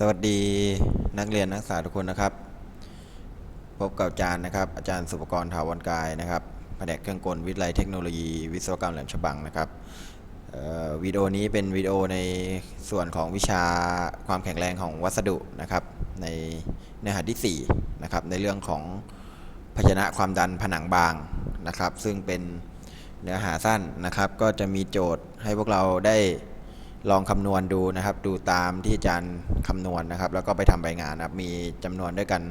สวัสดีนักเรียนนักศึกษาทุกคนนะครับ พบกับอาจารย์นะครับ อาจารย์สุปกรณ์ถาวรกายนะครับแผนกเครื่องกลวิทยาลัยเทคโนโลยี วิศวกรรมแหลมฉบังนะครับวิดีโอนี้เป็นวิดีโอในส่วนของวิชาความแข็งแรงของวัสดุนะครับ ในเนื้อหาที่4นะครับในเรื่องของภาชนะความดันผนังบางนะครับ ซึ่งเป็นเนื้อหาสั้นนะครับ ก็จะมีโจทย์ให้พวกเราได้ ลองคำนวณดูนะครับ ดูตามที่อาจารย์คำนวณนะครับ แล้วก็ไปทำใบงานนะครับมีจำนวนด้วยกัน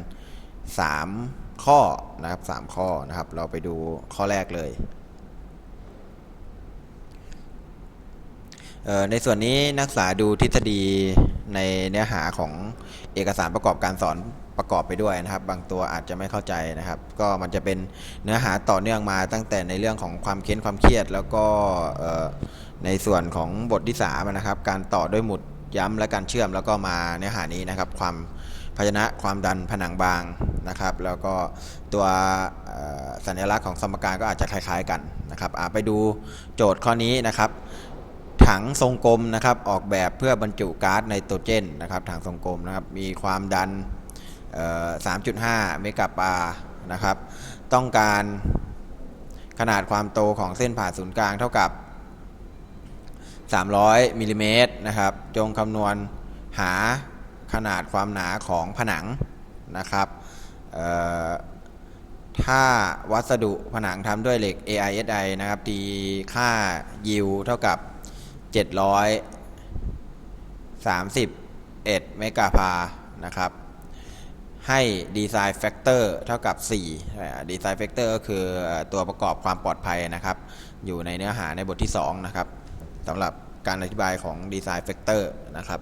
3 ข้อนะครับ 3 ข้อนะครับ เราไปดูข้อแรกเลยเในส่วนนี้นักศึกษาดูทฤษฎีในเนื้อหาของเอกสารประกอบการสอนประกอบไปด้วยนะครับ บางตัวอาจจะไม่เข้าใจนะครับ ก็มันจะเป็นเนื้อหาต่อเนื่องมาตั้งแต่ในเรื่องของความเค้นความเครียด แล้วก็ ในส่วนของบทที่3นะครับ การต่อด้วยหมุดย้ำและการเชื่อมแล้วก็มาเนื้อหานี้นะครับ ความภาชนะความดันผนังบางนะครับ แล้วก็ตัวสัญลักษณ์ของสมการก็อาจจะคล้าย ๆกันนะครับไปดูโจทย์ข้อนี้นะครับ ถังทรงกลมนะครับออกแบบเพื่อบรรจุก๊าซไนโตรเจนนะครับ ถังทรงกลมนะครับมีความดัน 3.5 เมกะบานะครับ ต้องการขนาดความโตของเส้นผ่าศูนย์กลางเท่ากับ 300มิลลิเมตรนะครับ จงคำนวณหาขนาดความหนาของผนังนะครับถ้าวัสดุผนังทำด้วยเหล็ก AISI นะครับตีค่ายิวเท่ากับ 731 เมกะพานะครับ ให้ดีไซน์แฟกเตอร์เท่ากับ 4 ดีไซน์แฟกเตอร์ก็คือเอ่อตัวประกอบความปลอดภัยนะครับ อยู่ในเนื้อหาในบทที่ 2 นะครับ สำหรับการอธิบายของดีไซน์แฟกเตอร์นะครับ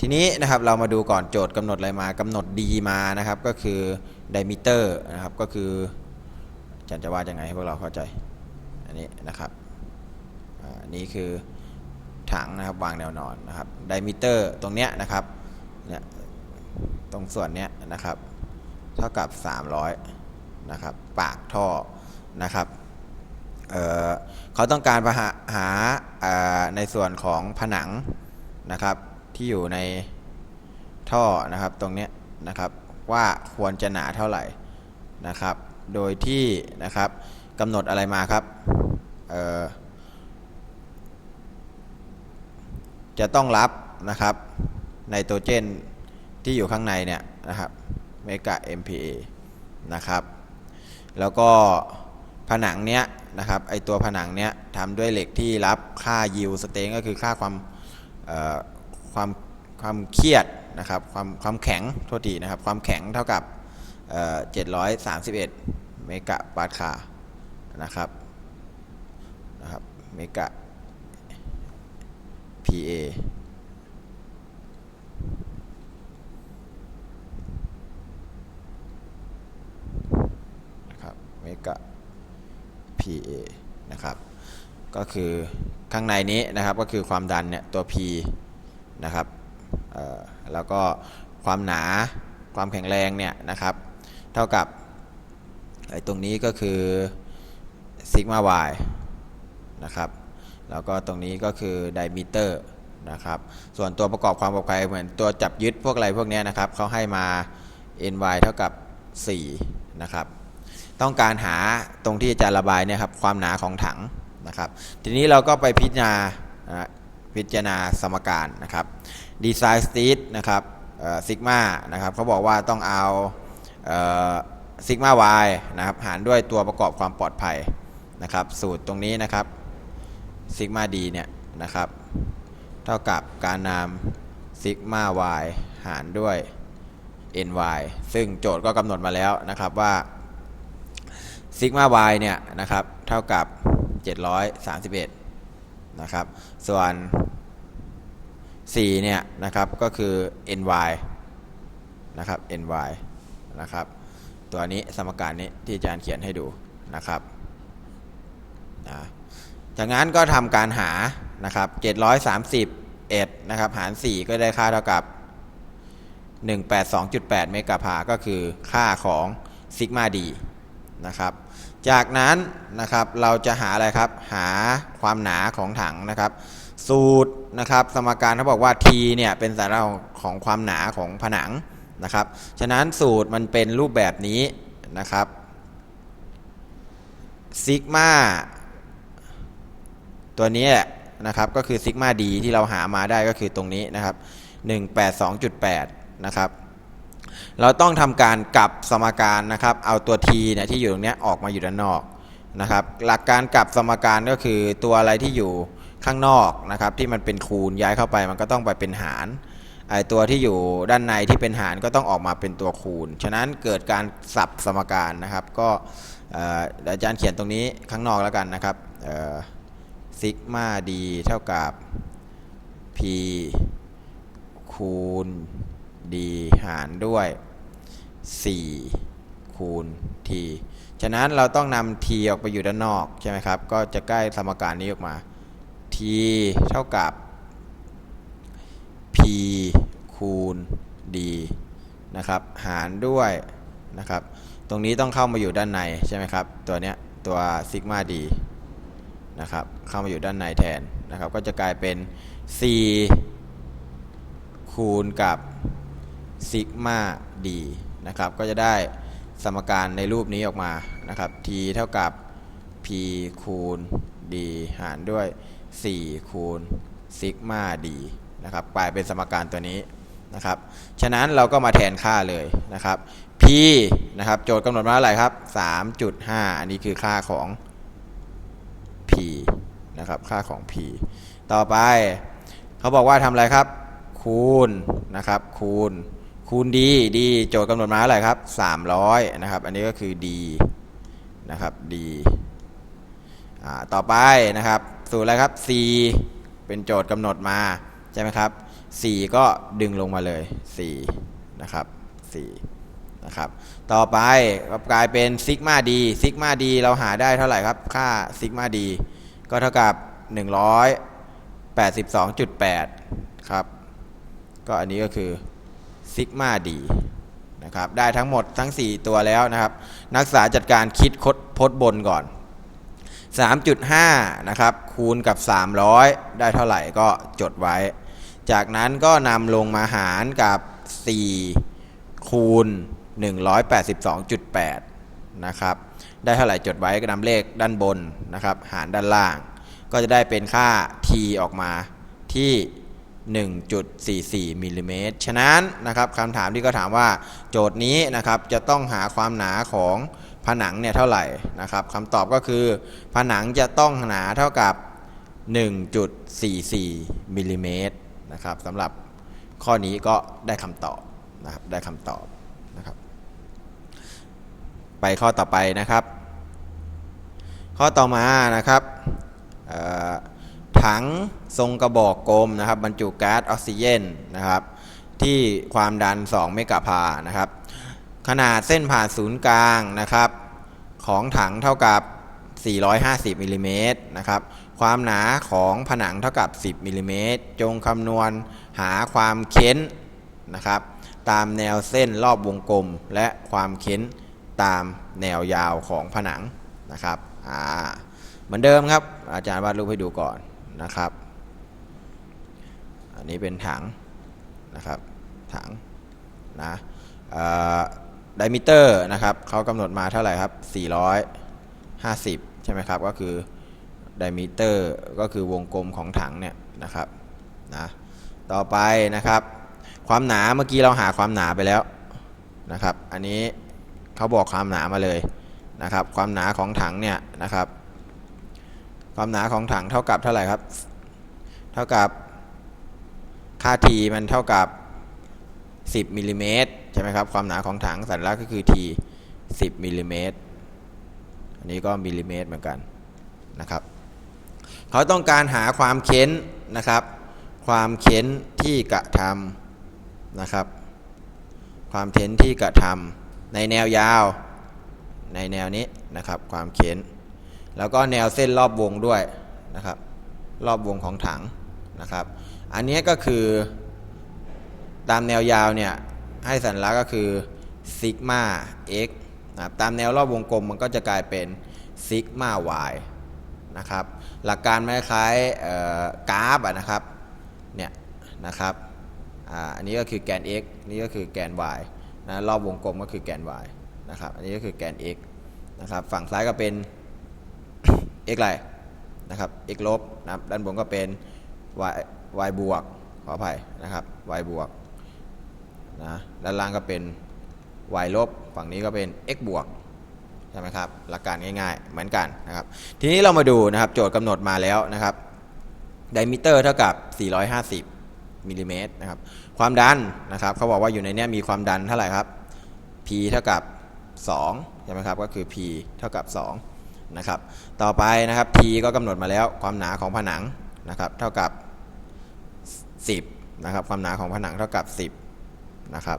ทีนี้นะครับเรามาดูก่อนโจทย์กำหนดอะไรมากำหนด D มานะครับก็คือ diameter นะครับก็คืออาจารย์จะว่ายังไงให้พวกเราเข้าใจ อันนี้นะครับอันนี้คือถังนะครับวางแนวนอนนะครับไดมิเตอร์ตรงเนี้ยนะครับเนี่ยตรงส่วนเนี้ยนะครับ เท่ากับ 300นะครับปากท่อนะครับ เเขาต้องการหาหาในส่วนของผนังนะครับที่อยู่ในท่อนะครับตรงนี้นะครับว่าควรจะหนาเท่าไหร่นะครับ โดยที่นะครับกำหนดอะไรมาครับจะต้องรับนะครับไนโตรเจนที่อยู่ข้างในเนี่ยนะครับเมกะ MPa นะครับ แล้วก็ผนังเนี้ย นะครับไอตัวผนังเนี้ยทำด้วยเหล็กที่รับค่ายิวสเตงก็คือค่าความความความเครียดนะครับความความแข็งโทษทีนะครับความแข็งเท่ากับเจ็ดร้อ่อ731เอ็ดเมกะปาสคานะครับนะครับเมกะ PA นะครับเมกะ PA นะครับก็คือข้างในนี้นะครับก็คือความดันเนี่ยตัว P นะครับแล้วก็ความหนาความแข็งแรงเนี่ยนะครับเท่ากับไอ้ตรงนี้ก็คือซิกมา y นะครับแล้วก็ตรงนี้ก็คือไดมิเตอร์นะครับส่วนตัวประกอบความปลอดภัยเหมือนตัวจับยึดพวกอะไรพวกนี้นะครับเขาให้มา ny เท่ากับ 4 นะครับ ต้องการหาตรงที่จะระบายเนี่ยครับความหนาของถังนะครับ ทีนี้เราก็ไปพิจารณาพิจารณาสมการนะครับดีไซน์สตีทนะครับซิกมานะครับเขาบอกว่าต้องเอาซิกมา y นะครับหารด้วยตัวประกอบความปลอดภัยนะครับ สูตรตรงนี้นะครับซิกมาดีเนี่ยนะครับเท่ากับการนำซิกมา y หารด้วย ny ซึ่งโจทย์ก็กำหนดมาแล้วนะครับว่า ซิกมา y เนี่ยนะครับเท่ากับ 731นะครับส่วน 4 เนี่ยนะครับก็คือ ny นะครับ ny นะครับตัวนี้สมการนี้ที่อาจารย์เขียนให้ดูนะครับนะจากนั้นก็ทำการหานะครับ731นะครับหาร 4 ก็ได้ค่าเท่ากับ 182.8 เมกะพาก็คือค่าของซิกมาดี นะครับ จากนั้นนะครับเราจะหาอะไรครับ หาความหนาของถังนะครับ สูตรนะครับ สมการเขาบอกว่า t เนี่ยเป็นสัญลักษณ์ของความหนาของผนังนะครับ ฉะนั้นสูตรมันเป็นรูปแบบนี้นะครับซิกมาตัวนี้แหละนะครับก็คือซิกมาดีที่เราหามาได้ก็คือตรงนี้นะครับ 182.8 นะครับ เราต้องทำการกลับสมการนะครับ เอาตัว t เนี่ยที่อยู่ตรงนี้ออกมาอยู่ด้านนอกนะครับ หลักการกลับสมการก็คือตัวอะไรที่อยู่ข้างนอกนะครับ ที่มันเป็นคูณย้ายเข้าไปมันก็ต้องไปเป็นหารไอตัวที่อยู่ด้านในที่เป็นหารก็ต้องออกมาเป็นตัวคูณ ฉะนั้นเกิดการสับสมการนะครับ ก็อาจารย์เขียนตรงนี้ข้างนอกแล้วกันนะครับซิกมาดีเท่ากับ p คูณ d หารด้วย 4 คูณ t ฉะนั้นเราต้องนำ t ออกไปอยู่ด้านนอกใช่ไหมครับ ก็จะใกล้สมการนี้ออกมา t เท่ากับ p คูณ d นะครับ หารด้วยนะครับ ตรงนี้ต้องเข้ามาอยู่ด้านในใช่ไหมครับ ตัวเนี้ยตัวซิกมา d นะครับ เข้ามาอยู่ด้านในแทนนะครับ ก็จะกลายเป็น 4 คูณกับ ซิกมา d นะครับก็จะได้สมการในรูปนี้ออกมานะครับ t เท่ากับ p คูณ d หารด้วย 4 คูณซิกมาดีนะครับกลายเป็นสมการตัวนี้นะครับ ฉะนั้นเราก็มาแทนค่าเลยนะครับ p นะครับโจทย์กำหนดมาเท่าไหร่ครับ 3.5 อันนี้คือค่าของ p นะครับค่าของ p ต่อไปเขาบอกว่าทำอะไรครับ คูณนะครับคูณ คูณ d d โจทย์กำหนดมาเท่าไหร่ครับ300นะครับ อันนี้ก็คือ d นะครับ d ต่อไปนะครับ สูตรอะไรครับ c เป็นโจทย์กำหนดมาใช่ไหมครับ 4 ก็ดึงลงมาเลย4นะครับ4นะครับ ต่อไปก็กลายเป็นซิกมาดีซิกมาดีเราหาได้เท่าไหร่ครับ ค่าซิกมาดีก็เท่ากับ 182.8 ครับ ก็อันนี้ก็คือ ซิกมาดีนะครับได้ทั้งหมดทั้ง 4 ตัวแล้วนะครับ นักศึกษาจัดการคิดคดพจน์บนก่อน 3.5นะครับคูณกับ 300 ได้เท่าไหร่ก็จดไว้ จากนั้นก็นำลงมาหารกับ 4 คูณ 182.8 นะครับได้เท่าไหร่จดไว้ก็นำเลขด้านบนนะครับ หารด้านล่าง ก็จะได้เป็นค่า t ออกมาที่ 1.44มิลลิเมตรฉะนั้นนะครับคำถามที่ก็ถามว่าโจทย์นี้นะครับจะต้องหาความหนาของผนังเนี่ยเท่าไหร่นะครับคำตอบก็คือ ผนังจะต้องหนาเท่ากับ 1.44มิลลิเมตรนะครับสำหรับข้อนี้ก็ได้คำตอบนะครับได้คำตอบนะครับ ไปข้อต่อไปนะครับ ข้อต่อมานะครับ ถังทรงกระบอกกลมนะครับ บรรจุก๊าซออกซิเจนนะครับ ที่ความดัน 2 เมกะพานะครับ ขนาดเส้นผ่านศูนย์กลางนะครับ ของถังเท่ากับ 450มิลลิเมตรนะครับ ความหนาของผนังเท่ากับ 10มิลลิเมตรจงคำนวณหาความเค้นนะครับ ตามแนวเส้นรอบวงกลม และความเค้นตามแนวยาวของผนังนะครับเหมือนเดิมครับ อาจารย์วาดรูปให้ดูก่อน นะครับ อันนี้เป็นถังนะครับถังนะไดมิเตอร์นะครับเขากำหนดมาเท่าไหร่ครับ 450 ใช่ไหมครับ ก็คือไดมิเตอร์ก็คือวงกลมของถังเนี่ยนะครับนะต่อไปนะครับ ความหนาเมื่อกี้เราหาความหนาไปแล้วนะครับ อันนี้เขาบอกความหนามาเลยนะครับ ความหนาของถังเนี่ยนะครับ ความหนาของถังเท่ากับเท่าไหร่ครับ เท่ากับค่า t มันเท่ากับ 10มิลลิเมตรใช่ไหมครับ ความหนาของถังสัญลักษณ์ก็คือ t 10มิลลิเมตรอันนี้ก็มิลลิเมตรเหมือนกันนะครับ เขาต้องการหาความเค้นนะครับ ความเค้นที่กระทำนะครับ ความเค้นที่กระทำในแนวยาวในแนวนี้นะครับ ความเค้น แล้วก็แนวเส้นรอบวงด้วยนะครับ รอบวงของถังนะครับ อันนี้ก็คือตามแนวยาวเนี่ยให้สัญลักษณ์ก็คือซิกมา x นะครับตามแนวรอบวงกลมมันก็จะกลายเป็นซิกมา y นะครับ หลักการไม่คล้ายกราฟอะนะครับ เนี่ยนะครับ อันนี้ก็คือแกน x นี่ก็คือแกน y นะ รอบวงกลมก็คือแกน y นะครับ อันนี้ก็คือแกน x นะครับ ฝั่งซ้ายก็เป็น x อะไรนะครับ x ลบนะครับด้านบนก็เป็น y y บวกขออภัยนะครับ y บวกนะด้านล่างก็เป็น y ลบฝั่งนี้ก็เป็น x บวกใช่ไหมครับหลักการง่ายๆ เหมือนกันนะครับ ทีนี้เรามาดูนะครับโจทย์กำหนดมาแล้วนะครับไดมิเตอร์เท่ากับ 450มิลลิเมตรนะครับความดันนะครับเขาบอกว่าอยู่ในเนี้ยมีความดันเท่าไหร่ครับ P เท่ากับ2ใช่ไหมครับก็คือ P เท่ากับ 2 นะครับ ต่อไปนะครับ T ก็กำหนดมาแล้วความหนาของผนังนะครับ เท่ากับ 10นะครับ ความหนาของผนังเท่ากับ 10นะครับ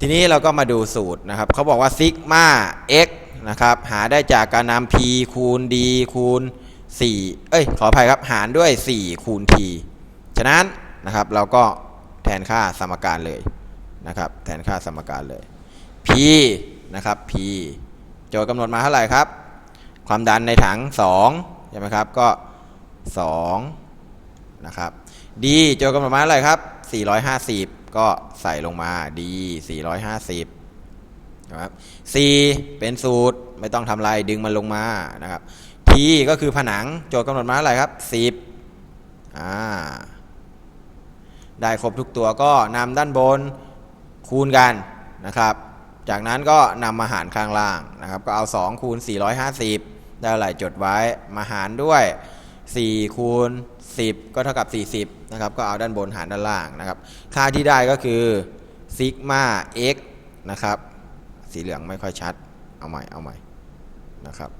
ทีนี้เราก็มาดูสูตรนะครับเขาบอกว่าซิกมา x นะครับ หาได้จากการนำ p คูณ d คูณ 4 เอ้ย ขออภัยครับ หารด้วย 4 คูณ t ฉะนั้นนะครับ เราก็แทนค่าสมการเลยนะครับ แทนค่าสมการเลย p นะครับ p โจทย์กำหนดมาเท่าไหร่ครับ ความดันในถัง2ใช่ไหมครับก็2นะครับ d โจทย์กำหนดมาเท่าไรครับ 450 ก็ใส่ลงมา d 450นะครับ c เป็นสูตรไม่ต้องทำอะไรดึงมันลงมานะครับ t ก็คือผนังโจทย์กำหนดมาเท่าไรครับ 10อ่าได้ครบทุกตัวก็นำด้านบนคูณกันนะครับ จากนั้นก็นำมาหารข้างล่างนะครับ ก็เอา 2 คูณ 450 ได้เท่าไหร่จดไว้มาหารด้วย4คูณ10 ก็เท่ากับ 40นะครับก็เอาด้านบนหารด้านล่างนะครับค่าที่ได้ก็คือซิกมา x นะครับสีเหลืองไม่ค่อยชัดเอาใหม่เอาใหม่นะครับ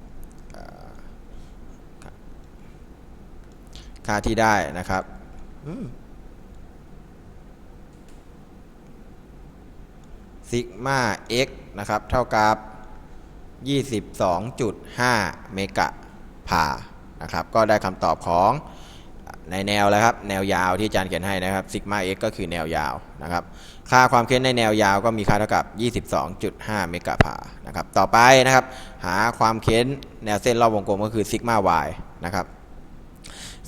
ค่าที่ได้นะครับซิกมา x นะครับ เท่ากับ 22.5 เมกะพานะครับ ก็ได้คำตอบของในแนวแล้วครับ แนวยาวที่อาจารย์เขียนให้นะครับซิกมา x ก็คือแนวยาวนะครับ ค่าความเค้นในแนวยาวก็มีค่าเท่ากับ 22.5 เมกะพานะครับ ต่อไปนะครับ หาความเค้นแนวเส้นรอบวงกลมก็คือซิกมา y นะครับ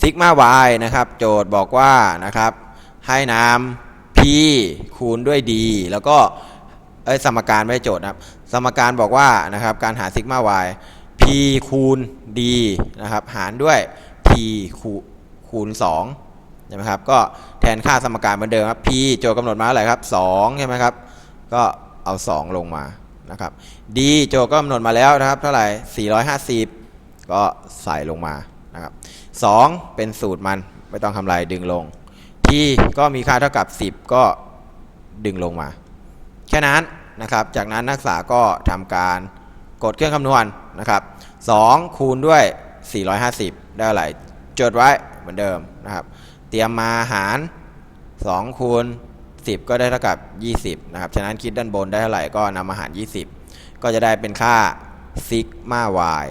ซิกมา y นะครับ โจทย์บอกว่านะครับ ให้นำ p คูณด้วย d แล้วก็สมการไม่โจทย์นะครับ สมการบอกว่านะครับการหาซิกมา y p คูณ d นะครับหารด้วย p คูณ2ใช่ไหมครับก็แทนค่าสมการเหมือนเดิมครับ p โจทย์กำหนดมาเท่าไหร่ครับ2ใช่ไหมครับก็เอา 2 ลงมานะครับ d โจทย์ก็กำหนดมาแล้วนะครับเท่าไหร่ 450 ก็ใส่ลงมานะครับ2เป็นสูตรมันไม่ต้องทำลายดึงลง t ก็มีค่าเท่ากับ 10 ก็ดึงลงมา แค่นั้น นะครับ จากนั้นนักศึกษาก็ทำการกดเครื่องคำนวณนะครับ2คูณด้วย 450 ได้เท่าไหร่จดไว้เหมือนเดิมนะครับ เตรียมมาหาร2คูณ10 ก็ได้เท่ากับ 20 นะครับ ฉะนั้นคิดด้านบนได้เท่าไหร่ก็นำมาหาร 20 ก็จะได้เป็นค่าซิกมา y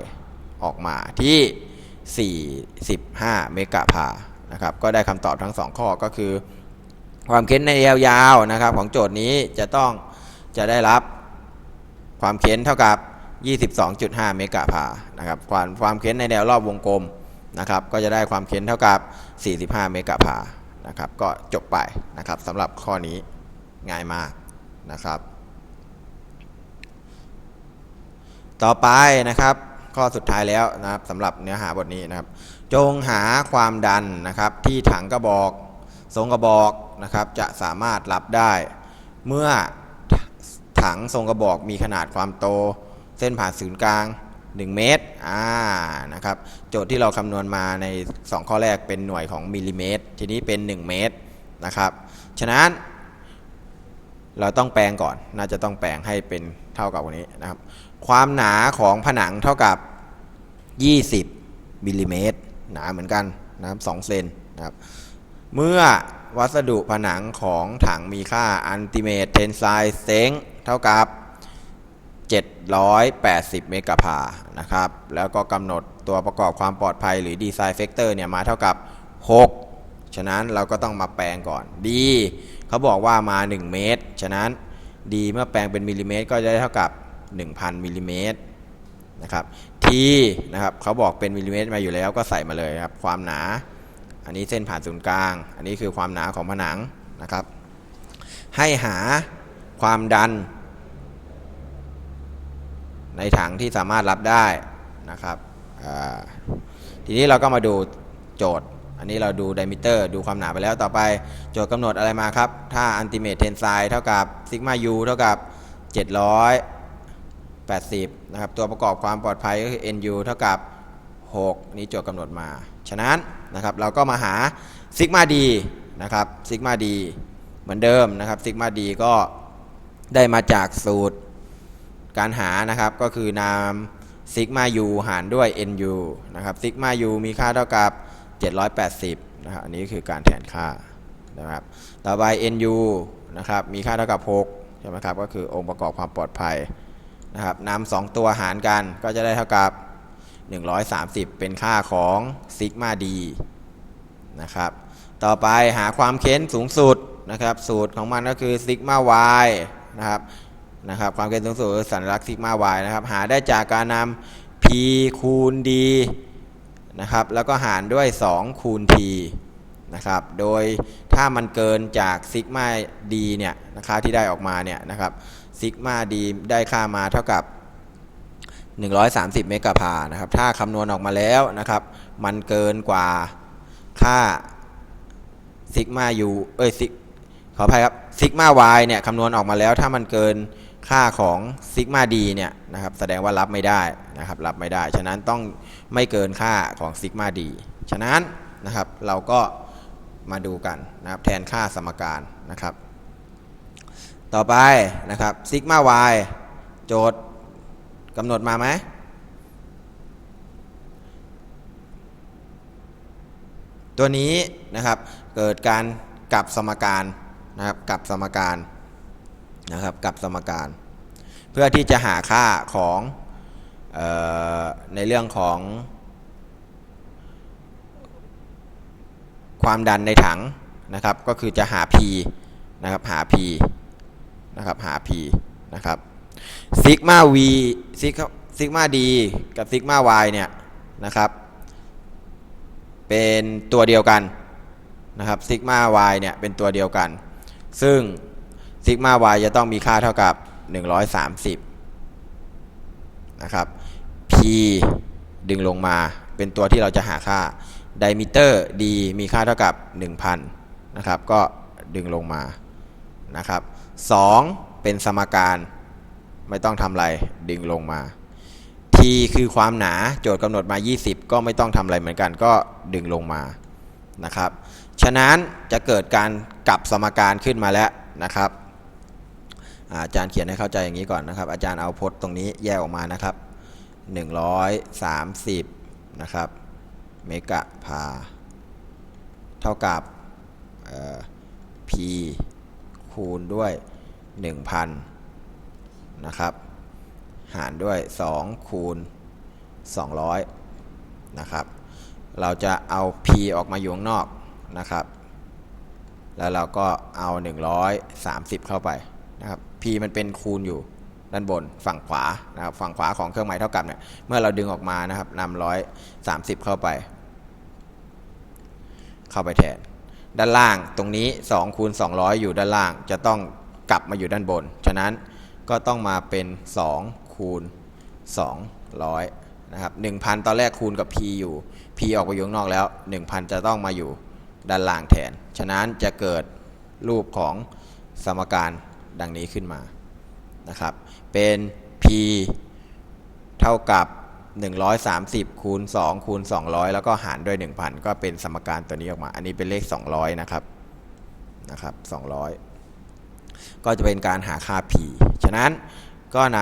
ออกมาที่ 45 เมกะพานะครับ ก็ได้คำตอบทั้ง 2 ข้อก็คือ ความเค้นในยาวๆนะครับ ของโจทย์นี้จะต้อง จะได้รับความเค้นเท่ากับ 22.5 เมกะพานะครับความความเค้นในแนวรอบวงกลมนะครับก็จะได้ความเค้นเท่ากับ 45 เมกะพานะครับก็จบไปนะครับสำหรับข้อนี้ง่ายมากนะครับ ต่อไปนะครับข้อสุดท้ายแล้วนะครับสำหรับเนื้อหาบทนี้นะครับ จงหาความดันนะครับที่ถังกระบอกทรงกระบอกนะครับจะสามารถรับได้ เมื่อ ถังทรงกระบอกมีขนาดความโต เส้นผ่านศูนย์กลาง 1 เมตรอ่านะครับโจทย์ที่เราคำนวณมาใน 2 ข้อแรกเป็นหน่วยของมิลลิเมตร ทีนี้เป็น 1 เมตรนะครับฉะนั้นเราต้องแปลงก่อน น่าจะต้องแปลงให้เป็นเท่ากับวันนี้นะครับ ความหนาของผนังเท่ากับ 20มิลลิเมตรหนาเหมือนกันนะครับ2เซนนะครับ เมื่อ วัสดุผนังของถังมีค่า ultimate tensile strength เท่ากับ 780 เมกะพานะครับ แล้วก็กำหนดตัวประกอบความปลอดภัยหรือ design factor เนี่ยมาเท่ากับ 6 ฉะนั้นเราก็ต้องมาแปลงก่อน d เขาบอกว่ามา 1 เมตร ฉะนั้น d เมื่อแปลงเป็นมิลลิเมตรก็จะได้เท่ากับ 1,000 มิลลิเมตรนะครับ t P นะครับเขาบอกเป็นมิลลิเมตรมาอยู่แล้วก็ใส่มาเลยครับ ความหนา อันนี้เส้นผ่านศูนย์กลาง อันนี้คือความหนาของผนังนะครับ ให้หาความดัน ในถังที่สามารถรับได้นะครับทีนี้เราก็มาดูโจทย์ อันนี้เราดูไดมิเตอร์ ดูความหนาไปแล้วต่อไป โจทย์กำหนดอะไรมาครับ ถ้าอันติเมตเทนไซเท่ากับซิกมา u เท่ากับ 780 นะครับ ตัวประกอบความปลอดภัยก็คือ nu เท่ากับ 6 นี้โจทย์กำหนดมา ฉะนั้นนะครับเราก็มาหาซิกมาดีนะครับซิกมาดีเหมือนเดิมนะครับซิกมาดีก็ได้มาจากสูตรการหานะครับก็คือนามซิกมา u หารด้วย nu นะครับซิกมา u มีค่าเท่ากับ 780นะครับอันนี้คือการแทนค่านะครับต่อไป nu นะครับมีค่าเท่ากับ6ใช่ไหมครับก็คือองค์ประกอบความปลอดภัยนะครับนำสองตัวหารกันก็จะได้เท่ากับ 130 เป็นค่าของซิกมาดีนะครับ ต่อไปหาความเค้นสูงสุดนะครับ สูตรของมันก็คือซิกมา y นะครับนะครับความเค้นสูงสุดสัญลักษณ์ซิกมา y นะครับ หาได้จากการนำ p คูณ d นะครับ แล้วก็หารด้วย 2 คูณ t นะครับ โดยถ้ามันเกินจากซิกมา d เนี่ยค่าที่ได้ออกมาเนี่ยนะครับซิกมา d ได้ค่ามาเท่ากับ 130 เมกะพานะครับ ถ้าคำนวณออกมาแล้วนะครับ มันเกินกว่าค่าซิกมา u เอ้ยซิกขออภัยครับซิกมา y เนี่ยคำนวณออกมาแล้วถ้ามันเกินค่าของซิกมา d เนี่ยนะครับแสดงว่ารับไม่ได้นะครับรับไม่ได้ ฉะนั้นต้องไม่เกินค่าของซิกมา d ฉะนั้นนะครับเราก็มาดูกันนะครับแทนค่าสมการนะครับ ต่อไปนะครับซิกมา y โจทย์ กำหนดมาไหมตัวนี้นะครับเกิดการกลับสมการนะครับกลับสมการนะครับกลับสมการ เพื่อที่จะหาค่าของออในเรื่องของ ความดันในถังนะครับก็คือจะหา P นะครับหา P นะครับหา P นะครับ ซิกมา V ซิกซิกมา D กับซิกมา Y เนี่ยนะครับ เป็นตัวเดียวกันนะครับซิกมา y เนี่ยเป็นตัวเดียวกัน ซึ่งซิกมา y จะต้องมีค่าเท่ากับ 130นะครับ p ดึงลงมาเป็นตัวที่เราจะหาค่าไดมิเตอร์ d มีค่าเท่ากับ 1,000นะครับ ก็ดึงลงมานะครับ2เป็นสมการ ไม่ต้องทำอะไรดึงลงมา t คือความหนาโจทย์กำหนดมา 20 ก็ไม่ต้องทำอะไรเหมือนกันก็ดึงลงมานะครับ ฉะนั้นจะเกิดการกลับสมการขึ้นมาแล้วนะครับอาจารย์เขียนให้เข้าใจอย่างนี้ก่อนนะครับ อาจารย์เอาพจน์ตรงนี้แยกออกมานะครับ 130 นะครับ เมกะพา เท่ากับ p คูณด้วย 1,000 นะครับ หารด้วย 2 คูณ 200 นะครับ เราจะเอา p ออกมาอยู่ข้างนอกนะครับ แล้วเราก็เอา 130 เข้าไปนะครับ p มันเป็นคูณอยู่ด้านบนฝั่งขวานะครับฝั่งขวาของเครื่องหมายเท่ากับเนี่ยเมื่อเราดึงออกมานะครับนำร้อยสามสิบเข้าไป เข้าไปแทน ด้านล่างตรงนี้2คูณ200 อยู่ด้านล่างจะต้องกลับมาอยู่ด้านบน ฉะนั้น ก็ต้องมาเป็น 2 คูณ 200 นะครับ 1,000 ตอนแรกคูณกับ p อยู่ p ออกไปอยู่ข้างนอกแล้ว 1,000 จะต้องมาอยู่ด้านล่างแทน ฉะนั้นจะเกิดรูปของสมการดังนี้ขึ้นมา นะครับ เป็น p เท่ากับ 130 คูณ 2 คูณ 200 แล้วก็หารด้วย 1,000 ก็เป็นสมการตัวนี้ออกมา อันนี้เป็นเลข 200 นะครับ นะครับ 200 ก็จะเป็นการหาค่า p ฉะนั้นก็น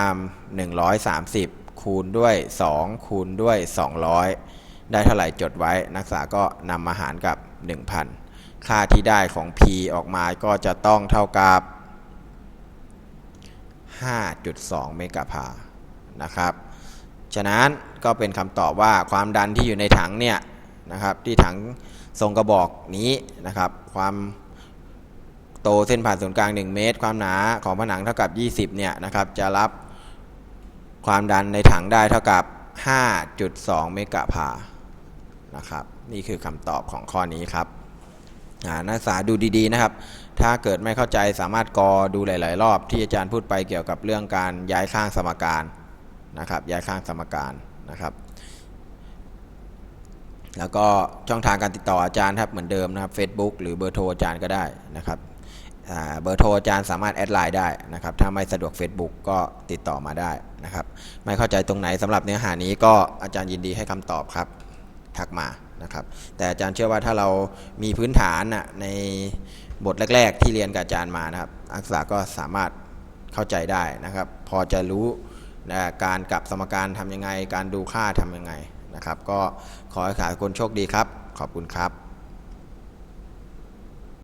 ำ130 คูณด้วย 2 คูณด้วย 200 ได้เท่าไหร่จดไว้ นักศึกษาก็นำมาหารกับ 1,000 ค่าที่ได้ของ p ออกมาก็จะต้องเท่ากับ 5.2 เมกะพานะครับ ฉะนั้นก็เป็นคำตอบว่าความดันที่อยู่ในถังเนี่ยนะครับที่ถังทรงกระบอกนี้นะครับความ โตเส้นผ่านศูนย์กลาง 1 เมตร ความหนาของผนังเท่ากับ 20เนี่ยนะครับจะรับความดันในถังได้เท่ากับ 5.2 เมกะพานะครับนี่คือคำตอบของข้อนี้ครับนักศึกษาดูดีๆนะครับ ถ้าเกิดไม่เข้าใจสามารถกอดูหลาย ๆ รอบที่อาจารย์พูดไปเกี่ยวกับเรื่องการย้ายข้างสมการนะครับย้ายข้างสมการนะครับ แล้วก็ช่องทางการติดต่ออาจารย์ครับเหมือนเดิมนะครับ Facebook หรือเบอร์โทรอาจารย์ก็ได้นะครับ เบอร์โทรอาจารย์สามารถแอดไลน์ได้นะครับ ถ้าไม่สะดวก Facebook ก็ติดต่อมาได้นะครับ ไม่เข้าใจตรงไหนสำหรับเนื้อหานี้ก็อาจารย์ยินดีให้คำตอบครับ ทักมานะครับ แต่อาจารย์เชื่อว่าถ้าเรามีพื้นฐานนะในบทแรก ๆ ที่เรียนกับอาจารย์มานะครับนักษาก็สามารถเข้าใจได้นะครับ พอจะรู้นะการกลับสมการทำยังไง การดูค่าทำยังไงนะครับ ก็ขอให้ขาคนโชคดีครับ ขอบคุณครับ